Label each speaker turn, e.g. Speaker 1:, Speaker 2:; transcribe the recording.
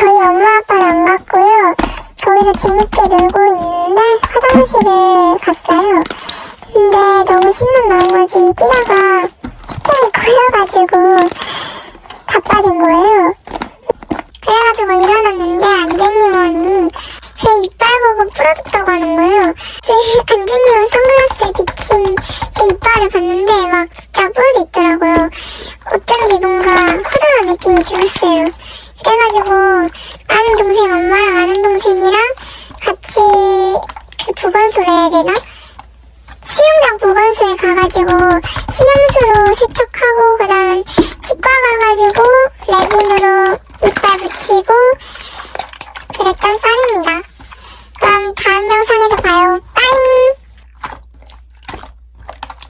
Speaker 1: 저희 엄마 아빠를 안 갔고요. 거기서 재밌게 놀고 있는데 화장실을 갔어요. 근데 너무 신문 나머지 뛰다가 스텝이 걸려가지고 자빠진 거예요. 그래가지고 일어났는데 안전요원이 제 이빨 보고 부러졌다고 하는 거예요. 안전요원 선글라스에 비친 제 이빨을 봤는데 느낌이 들었어요. 그래가지고 아는 동생 엄마랑 아는 동생이랑 같이 그 보건소를 해야 되나? 수영장 보건소에 가가지고 수영수로 세척하고 그다음 치과 가가지고 레진으로 이빨 붙이고 그랬던 썰입니다. 그럼 다음 봐요.